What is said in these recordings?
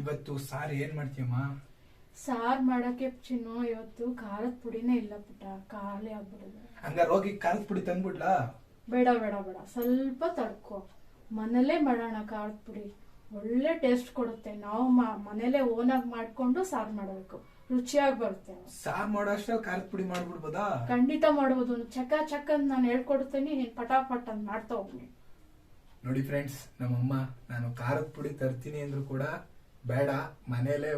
ಇವತ್ತು ಸಾರ್ ಏನ್ ಮಾಡ್ತೀಯಮ್ಮ? ಸಾರ್ ಮಾಡಕ್ಕೆ ಚಿನ್ನು ಇವತ್ತು ಖಾರದ ಪುಡಿನೇ ಇಲ್ಲ ಪುಟ್ಟ. ಖಾಲಿ ಆಗ್ಬಿಡುದು ಹಂಗ ರೋಗಿ ಖಾರದ ಪುಡಿ ತಂದ್ಬಿಡ್ಲಾ? ಬೇಡ ಬೇಡ ಬೇಡ. ಸ್ವಲ್ಪ ತಡ್ಕೊ. ಮನೇಲೇ ಮಾಡೋಣ ಖಾರದ ಪುಡಿ. ಒಳ್ಳೆ ಟೇಸ್ಟ್ ಕೊಡುತ್ತೆ. ನಾವು ಮನೇಲೆ ಮನೇಲೆ ಓನಾಗಿ ಮಾಡ್ಕೊಂಡು ಸಾರ್ ಮಾಡಬೇಕು. ರುಚಿಯಾಗಿ ಬರುತ್ತೆ. ಸಾರ್ ಮಾಡೋ ಅಷ್ಟ್ರಲ್ಲಿ ಖಾರದ ಪುಡಿ ಮಾಡ್ಬಿಡ್ಬೋದಾ? ಖಂಡಿತ ಮಾಡ್ಬೋದು. ಚಕ ಚಕ್ಕ ಅಂತ ನಾನು ಹೇಳ್ಕೊಡ್ತೇನೆ. ನೀನ್ ಪಟಾಪಟ್ ಅಂತ ಮಾಡ್ತಾ ಹೋಗ್ನಿ ನೋಡಿ ಫ್ರೆಂಡ್ಸ್ ನಮ್ಮಮ್ಮ ನಾನು ಖಾರದ ಪುಡಿ ತರ್ತೀನಿ ಅಂದ್ರು ಕೂಡ ಬೇಡ. ಮನೇಲೆ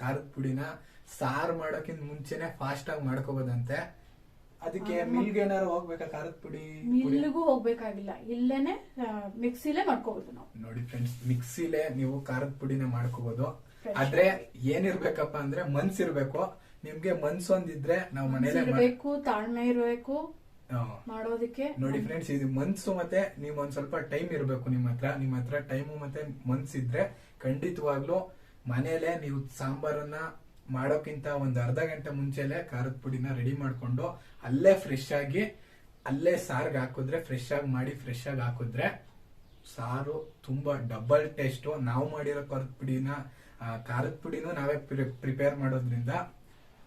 ಖಾರದ ಪುಡಿನ ಸಾರ್ ಮಾಡೋಕ್ಕಿಂತ ಮುಂಚೆನೆ ಫಾಸ್ಟ್ ಆಗಿ ಮಾಡ್ಕೋಬೋದಂತೆ. ಅದಕ್ಕೆ ಮಿಲ್ಗೆ ಏನಾದ್ರು ಹೋಗ್ಬೇಕಾ ಖಾರದ ಪುಡಿ? ಮಿಲ್ಗೂ ಹೋಗ್ಬೇಕಾಗಿಲ್ಲ. ಇಲ್ಲೇನೆ ಮಿಕ್ಸಿಲೇ ಮಾಡ್ಕೋಬಹುದು ನಾವು. ನೋಡಿ ಫ್ರೆಂಡ್ಸ್ ಮಿಕ್ಸಿಲೇ ನೀವು ಖಾರದ ಪುಡಿನ ಮಾಡ್ಕೋಬಹುದು ಆದ್ರೆ ಏನಿರ್ಬೇಕಪ್ಪ ಅಂದ್ರೆ ಮನ್ಸಿರ್ಬೇಕು. ನಿಮ್ಗೆ ಮನ್ಸೊಂದಿದ್ರೆ ನಾವು ಮನೇಲಿ ತಾಳ್ಮೆ ಇರಬೇಕು. ಮಾಡೋದಕ್ಕೆ ನೋಡಿ ಫ್ರೆಂಡ್ಸ್ ಇದು ಮನ್ಸು ಮತ್ತೆ ನೀವು ಒಂದ್ ಸ್ವಲ್ಪ ಟೈಮ್ ಇರಬೇಕು ನಿಮ್ಮ ಹತ್ರ ನಿಮ್ಮ ಹತ್ರ ಟೈಮು ಮತ್ತೆ ಮನ್ಸ್ ಇದ್ರೆ ಖಂಡಿತವಾಗ್ಲೂ ಮನೇಲೆ ನೀವು ಸಾಂಬಾರನ್ನ ಮಾಡೋಕ್ಕಿಂತ ಒಂದ್ ಅರ್ಧ ಗಂಟೆ ಮುಂಚೆಲೆ ಖಾರದ ಪುಡಿನ ರೆಡಿ ಮಾಡ್ಕೊಂಡು ಅಲ್ಲೇ ಫ್ರೆಶ್ ಆಗಿ ಅಲ್ಲೇ ಸಾರ್ಗ್ ಹಾಕಿದ್ರೆ ಫ್ರೆಶ್ ಆಗಿ ಮಾಡಿ ಫ್ರೆಶ್ ಆಗಿ ಹಾಕಿದ್ರೆ ಸಾರು ತುಂಬಾ ಡಬಲ್ ಟೇಸ್ಟ್ ನಾವು ಮಾಡಿರೋ ಖಾರದ ಪುಡಿನ ಖಾರದ ಪುಡಿನೂ ನಾವೇ ಪ್ರಿಪೇರ್ ಮಾಡೋದ್ರಿಂದ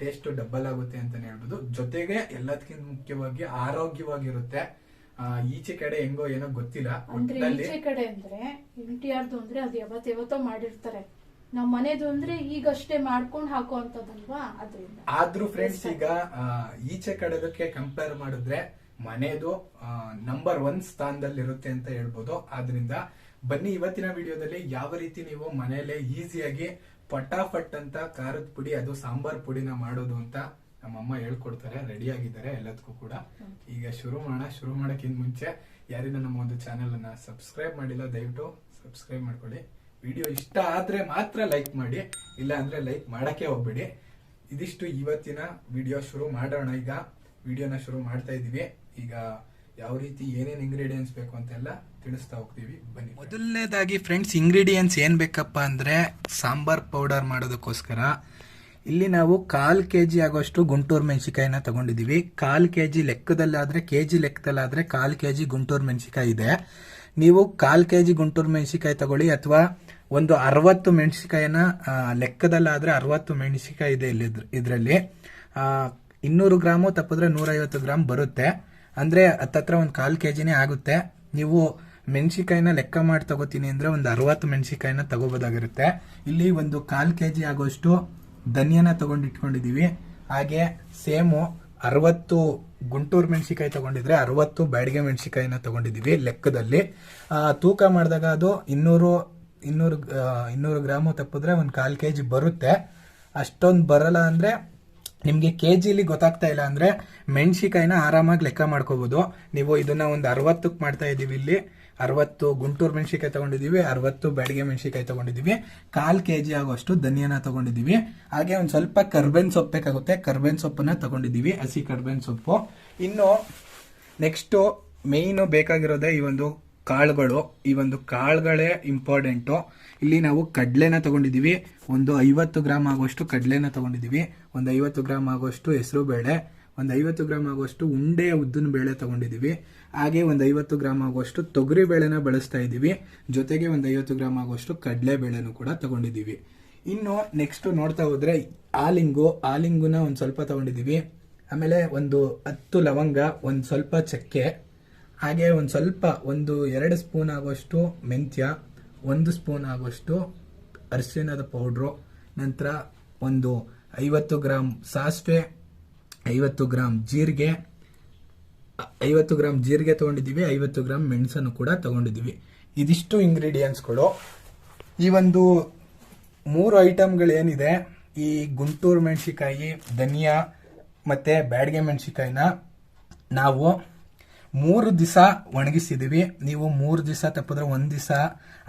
ಟೇಸ್ಟ್ ಡಬಲ್ ಆಗುತ್ತೆ ಅಂತಾನೆ ಹೇಳ್ಬೋದು. ಜೊತೆಗೆ ಎಲ್ಲದಕ್ಕಿಂತ ಮುಖ್ಯವಾಗಿ ಆರೋಗ್ಯವಾಗಿರುತ್ತೆ. ಈಚೆ ಕಡೆ ಹೆಂಗೋ ಏನೋ ಗೊತ್ತಿಲ್ಲ. ಅಂದ್ರೆ ಈಚೆ ಕಡೆ ಅಂದ್ರೆ ಎನ್ ಟಿ ಆರ್ದು ಅಂದ್ರೆ ಅದು ಯಾವತ್ ಯಾವತ್ತೋ ಮಾಡಿರ್ತಾರೆ. ನಮ್ಮ ಮನೆದು ಅಂದ್ರೆ ಈಗಷ್ಟೇ ಮಾಡ್ಕೊಂಡ್ ಹಾಕುವಂತದಲ್ವಾ ಅದರಿಂದ? ಆದ್ರೂ ಫ್ರೆಂಡ್ಸ್ ಈಗ ಈಚೆ ಕಡೆದಕ್ಕೆ ಕಂಪೇರ್ ಮಾಡಿದ್ರೆ ಮನೆದು ನಂಬರ್ ಒನ್ ಸ್ಥಾನದಲ್ಲಿ ಇರುತ್ತೆ ಅಂತ ಹೇಳ್ಬೋದು. ಆದ್ರಿಂದ ಬನ್ನಿ ಇವತ್ತಿನ ವಿಡಿಯೋದಲ್ಲಿ ಯಾವ ರೀತಿ ನೀವು ಮನೆಯಲ್ಲೇ ಈಸಿಯಾಗಿ ಪಟಾಫಟ್ ಅಂತ ಖಾರದ ಪುಡಿ, ಅದು ಸಾಂಬಾರ್ ಪುಡಿನ ಮಾಡೋದು ಅಂತ ನಮ್ಮಮ್ಮ ಹೇಳ್ಕೊಡ್ತಾರೆ ರೆಡಿ ಆಗಿದ್ದಾರೆ ಎಲ್ಲದಕ್ಕೂ ಕೂಡ. ಈಗ ಶುರು ಮಾಡೋಣ, ಶುರು ಮಾಡೋಕ್ಕಿಂತ ಮುಂಚೆ ಯಾರಿನ ನಮ್ಮ ಒಂದು ಚಾನೆಲ್ ಅನ್ನ ಸಬ್ಸ್ಕ್ರೈಬ್ ಮಾಡಿಲ್ಲ, ದಯವಿಟ್ಟು ಸಬ್ಸ್ಕ್ರೈಬ್ ಮಾಡ್ಕೊಳ್ಳಿ. ವಿಡಿಯೋ ಇಷ್ಟ ಆದ್ರೆ ಮಾತ್ರ ಲೈಕ್ ಮಾಡಿ ಇಲ್ಲ ಅಂದ್ರೆ ಲೈಕ್ ಮಾಡಕ್ಕೆ ಹೋಗ್ಬೇಡಿ. ಇದಿಷ್ಟು ಇವತ್ತಿನ ವಿಡಿಯೋ ಶುರು ಮಾಡೋಣ ಈಗ. ವಿಡಿಯೋನ ಶುರು ಮಾಡ್ತಾ ಇದೀವಿ ಈಗ ಯಾವ ರೀತಿ ಏನೇನು ಇಂಗ್ರೀಡಿಯೆಂಟ್ಸ್ ಬೇಕು ಅಂತೆಲ್ಲ ತಿಳಿಸ್ತಾ ಹೋಗ್ತೀವಿ. ಬನ್ನಿ ಮೊದಲನೇದಾಗಿ ಫ್ರೆಂಡ್ಸ್ ಇಂಗ್ರೀಡಿಯೆಂಟ್ಸ್ ಏನು ಬೇಕಪ್ಪ ಅಂದ್ರೆ ಸಾಂಬಾರ್ ಪೌಡರ್ ಮಾಡೋದಕ್ಕೋಸ್ಕರ. ಇಲ್ಲಿ ನಾವು ಕಾಲು ಕೆ ಜಿ ಆಗೋಷ್ಟು ಗುಂಟೂರು ಮೆಣಸಿಕಾಯಿನ ತಗೊಂಡಿದೀವಿ. ಕಾಲು ಕೆ ಜಿ ಲೆಕ್ಕದಲ್ಲಾದ್ರೆ ಕೆ ಜಿ ಲೆಕ್ಕದಲ್ಲಾದ್ರೆ ಕಾಲು ಕೆ ಜಿ ಗುಂಟೂರು ಮೆಣಸಿಕಾಯಿ ಇದೆ. ನೀವು ಕಾಲು ಕೆ ಜಿ ಗುಂಟೂರು ಮೆಣಸಿಕಾಯಿ ತಗೊಳ್ಳಿ ಅಥವಾ ಒಂದು ಅರವತ್ತು ಮೆಣಸಿಕಾಯಿನ ಲೆಕ್ಕದಲ್ಲಾದ್ರೆ ಅರವತ್ತು ಮೆಣಸಿಕಾಯಿ ಇದೆ ಇಲ್ಲಿ ಇದರಲ್ಲಿ. ಇನ್ನೂರು ಗ್ರಾಮು ತಪ್ಪಿದ್ರೆ ನೂರೈವತ್ತು ಗ್ರಾಮ್ ಬರುತ್ತೆ. ಅಂದರೆ ಹತ್ತತ್ರ ಒಂದು ಕಾಲು ಕೆ ಜಿನೇ ಆಗುತ್ತೆ. ನೀವು ಮೆಣಸಿಕಾಯಿನ ಲೆಕ್ಕ ಮಾಡಿ ತಗೋತೀನಿ ಅಂದ್ರೆ ಒಂದು ಅರವತ್ತು ಮೆಣಸಿಕಾಯಿನ ತಗೋಬೋದಾಗಿರುತ್ತೆ. ಇಲ್ಲಿ ಒಂದು ಕಾಲು ಕೆ ಜಿ ಆಗೋಷ್ಟು ಧನಿಯನ ತಗೊಂಡಿಟ್ಕೊಂಡಿದೀವಿ ಹಾಗೆ ಸೇಮು ಅರವತ್ತು ಗುಂಟೂರು ಮೆಣಸಿಕಾಯಿ ತಗೊಂಡಿದ್ರೆ ಅರವತ್ತು ಬ್ಯಾಡಿಗೆ ಮೆಣಸಿಕಾಯಿನ ತಗೊಂಡಿದೀವಿ ಲೆಕ್ಕದಲ್ಲಿ. ತೂಕ ಮಾಡಿದಾಗ ಅದು ಇನ್ನೂರು ಇನ್ನೂರು ಇನ್ನೂರು ಗ್ರಾಮು ತಪ್ಪಿದ್ರೆ ಒಂದು ಕಾಲು ಕೆ ಜಿ ಬರುತ್ತೆ. ಅಷ್ಟೊಂದು ಬರಲ್ಲ ಅಂದ್ರೆ ನಿಮಗೆ ಕೆ ಜಿಲಿ ಗೊತ್ತಾಗ್ತಾ ಇಲ್ಲ ಅಂದ್ರೆ ಮೆಣಸಿಕಾಯಿನ ಆರಾಮಾಗಿ ಲೆಕ್ಕ ಮಾಡ್ಕೋಬಹುದು ನೀವು ಇದನ್ನ ಒಂದು ಅರವತ್ತಕ್ಕೆ ಮಾಡ್ತಾ ಇದೀವಿ ಇಲ್ಲಿ. ಅರವತ್ತು ಗುಂಟೂರು ಮೆಣಸಿಕಾಯಿ ತಗೊಂಡಿದ್ದೀವಿ ಅರವತ್ತು ಬ್ಯಾಡಿಗೆ ಮೆಣಸಿಕಾಯಿ ತಗೊಂಡಿದ್ದೀವಿ ಕಾಲು ಕೆ ಜಿ ಆಗುವಷ್ಟು ಧನಿಯಾನ ತಗೊಂಡಿದ್ದೀವಿ ಹಾಗೆ ಒಂದು ಸ್ವಲ್ಪ ಕರ್ಬೇನ್ ಸೊಪ್ಪು ಬೇಕಾಗುತ್ತೆ. ಕರ್ಬೇನ್ ಸೊಪ್ಪನ್ನ ತಗೊಂಡಿದ್ದೀವಿ ಹಸಿ ಕರ್ಬೇನ್ ಸೊಪ್ಪು. ಇನ್ನು ನೆಕ್ಸ್ಟ್ ಮೇಯ್ನು ಬೇಕಾಗಿರೋದೇ ಈ ಒಂದು ಕಾಳುಗಳು. ಈ ಒಂದು ಕಾಳುಗಳೇ ಇಂಪಾರ್ಟೆಂಟು ಇಲ್ಲಿ ನಾವು ಕಡಲೆನ ತಗೊಂಡಿದ್ದೀವಿ ಒಂದು ಐವತ್ತು ಗ್ರಾಮ್ ಆಗುವಷ್ಟು ಕಡಲೆನ ತಗೊಂಡಿದ್ದೀವಿ ಒಂದು ಐವತ್ತು ಗ್ರಾಮ್ ಆಗುವಷ್ಟು ಹೆಸರು ಬೇಳೆ ಒಂದು ಐವತ್ತು ಗ್ರಾಮ್ ಆಗುವಷ್ಟು ಉಂಡೆ ಉದ್ದಿನ ಬೇಳೆ ತಗೊಂಡಿದ್ದೀವಿ. ಹಾಗೆ ಒಂದು ಐವತ್ತು ಗ್ರಾಮ್ ಆಗುವಷ್ಟು ತೊಗರಿ ಬೇಳೆನ ಬಳಸ್ತಾ ಇದ್ದೀವಿ. ಜೊತೆಗೆ ಒಂದು ಐವತ್ತು ಗ್ರಾಮ್ ಆಗುವಷ್ಟು ಕಡಲೆ ಬೇಳೆನೂ ಕೂಡ ತಗೊಂಡಿದ್ದೀವಿ. ಇನ್ನು ನೆಕ್ಸ್ಟ್ ನೋಡ್ತಾ ಹೋದ್ರೆ ಆಲಿಂಗು. ಆಲಿಂಗುನ ಒಂದು ಸ್ವಲ್ಪ ತಗೊಂಡಿದ್ದೀವಿ. ಆಮೇಲೆ ಒಂದು ಹತ್ತು ಲವಂಗ, ಒಂದು ಸ್ವಲ್ಪ ಚಕ್ಕೆ. ಹಾಗೆ ಒಂದು ಸ್ವಲ್ಪ ಒಂದು ಎರಡು ಸ್ಪೂನ್ ಆಗುವಷ್ಟು ಮೆಂತ್ಯ, ಒಂದು ಸ್ಪೂನ್ ಆಗುವಷ್ಟು ಅರಿಶಿನದ ಪೌಡ್ರು, ನಂತರ ಒಂದು ಐವತ್ತು ಗ್ರಾಮ್ ಸಾಸಿವೆ ಐವತ್ತು ಗ್ರಾಮ್ ಜೀರಿಗೆ, ಐವತ್ತು ಗ್ರಾಮ್ ಜೀರಿಗೆ ತಗೊಂಡಿದ್ದೀವಿ, ಐವತ್ತು ಗ್ರಾಮ್ ಮೆಣಸನ್ನು ಕೂಡ ತಗೊಂಡಿದ್ದೀವಿ. ಇದಿಷ್ಟು ಇಂಗ್ರೀಡಿಯೆಂಟ್ಸ್ಗಳು ಈ ಒಂದು ಮೂರು ಐಟಮ್ಗಳೇನಿದೆ ಈ ಗುಂಟೂರು ಮೆಣಸಿಕಾಯಿ ಧನಿಯಾ ಮತ್ತು ಬ್ಯಾಡಿಗೆ ಮೆಣಸಿಕಾಯಿನ ನಾವು ಮೂರು ದಿವಸ ಒಣಗಿಸಿದ್ದೀವಿ. ನೀವು ಮೂರು ದಿವಸ ತಪ್ಪಿದ್ರೆ ಒಂದು ದಿವಸ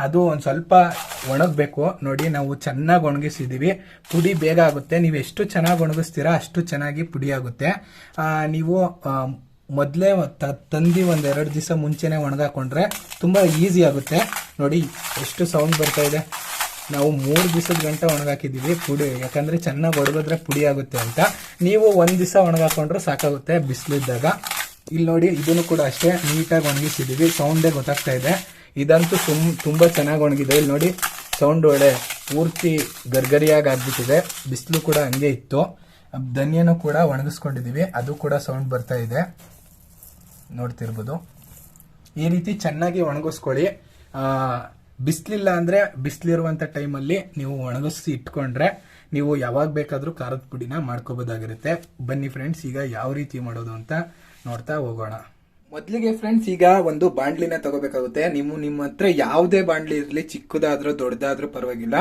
ಅದು ಒಂದು ಸ್ವಲ್ಪ ಒಣಗಬೇಕು. ನೋಡಿ, ನಾವು ಚೆನ್ನಾಗಿ ಒಣಗಿಸಿದ್ದೀವಿ ಪುಡಿ ಬೇಗ ಆಗುತ್ತೆ. ನೀವು ಎಷ್ಟು ಚೆನ್ನಾಗಿ ಒಣಗಿಸ್ತೀರಾ ಅಷ್ಟು ಚೆನ್ನಾಗಿ ಪುಡಿ ಆಗುತ್ತೆ. ನೀವು ಮೊದಲೇ ತಂದು ಒಂದು ಎರಡು ದಿವಸ ಮುಂಚೆನೆ ಒಣಗಾಕೊಂಡ್ರೆ ತುಂಬ ಈಸಿ ಆಗುತ್ತೆ. ನೋಡಿ, ಎಷ್ಟು ಸೌಂಡ್ ಬರ್ತಾ ಇದೆ. ನಾವು ಮೂರು ದಿವಸದ ಗಂಟೆ ಒಣಗಾಕಿದ್ದೀವಿ ಪುಡಿ. ಯಾಕಂದ್ರೆ ಚೆನ್ನಾಗಿ ಒಣಗಿದ್ರೆ ಪುಡಿ ಆಗುತ್ತೆ ಅಂತ. ನೀವು ಒಂದು ದಿವಸ ಒಣಗಾಕೊಂಡ್ರೆ ಸಾಕಾಗುತ್ತೆ ಬಿಸಿಲಿದ್ದಾಗ. ಇಲ್ಲಿ ನೋಡಿ, ಇದನ್ನು ಕೂಡ ಅಷ್ಟೇ ನೀಟಾಗಿ ಒಣಗಿಸಿದ್ದೀವಿ ಸೌಂಡೇ ಗೊತ್ತಾಗ್ತಾ ಇದೆ. ಇದಂತೂ ತುಂ, ತುಂಬ ಚೆನ್ನಾಗಿ ಒಣಗಿದೆ. ಇಲ್ಲಿ ನೋಡಿ ಸೌಂಡ್ ಒಳ್ಳೆ ಪೂರ್ತಿ ಗರ್ಗರಿಯಾಗಿ ಆಗ್ಬಿಟ್ಟಿದೆ. ಬಿಸಿಲು ಕೂಡ ಹಂಗೆ ಇತ್ತು. ಧನ್ಯನೂ ಕೂಡ ಒಣಗಿಸ್ಕೊಂಡಿದ್ದೀವಿ ಅದು ಕೂಡ ಸೌಂಡ್ ಬರ್ತಾ ಇದೆ. ನೋಡ್ತಿರ್ಬೋದು. ಈ ರೀತಿ ಚೆನ್ನಾಗಿ ಒಣಗಿಸ್ಕೊಳ್ಳಿ. ಬಿಸಿಲಿಲ್ಲ ಅಂದ್ರೆ ಬಿಸಿಲಿರುವಂತ ಟೈಮಲ್ಲಿ ನೀವು ಒಣಗಿಸಿ ಇಟ್ಕೊಂಡ್ರೆ ನೀವು ಯಾವಾಗ ಬೇಕಾದರೂ ಖಾರದ ಪುಡಿನ ಮಾಡ್ಕೋಬೋದಾಗಿರುತ್ತೆ. ಬನ್ನಿ ಫ್ರೆಂಡ್ಸ್ ಈಗ ಯಾವ ರೀತಿ ಮಾಡೋದು ಅಂತ ನೋಡ್ತಾ ಹೋಗೋಣ. ಮೊದಲಿಗೆ ಫ್ರೆಂಡ್ಸ್ ಈಗ ಒಂದು ಬಾಂಡ್ಲಿನ ತಗೋಬೇಕಾಗುತ್ತೆ. ನೀವು ನಿಮ್ಮ ಹತ್ರ ಯಾವುದೇ ಬಾಂಡ್ಲಿ ಇರಲಿ, ಚಿಕ್ಕದಾದ್ರೂ ದೊಡ್ಡದಾದ್ರೂ ಪರವಾಗಿಲ್ಲ.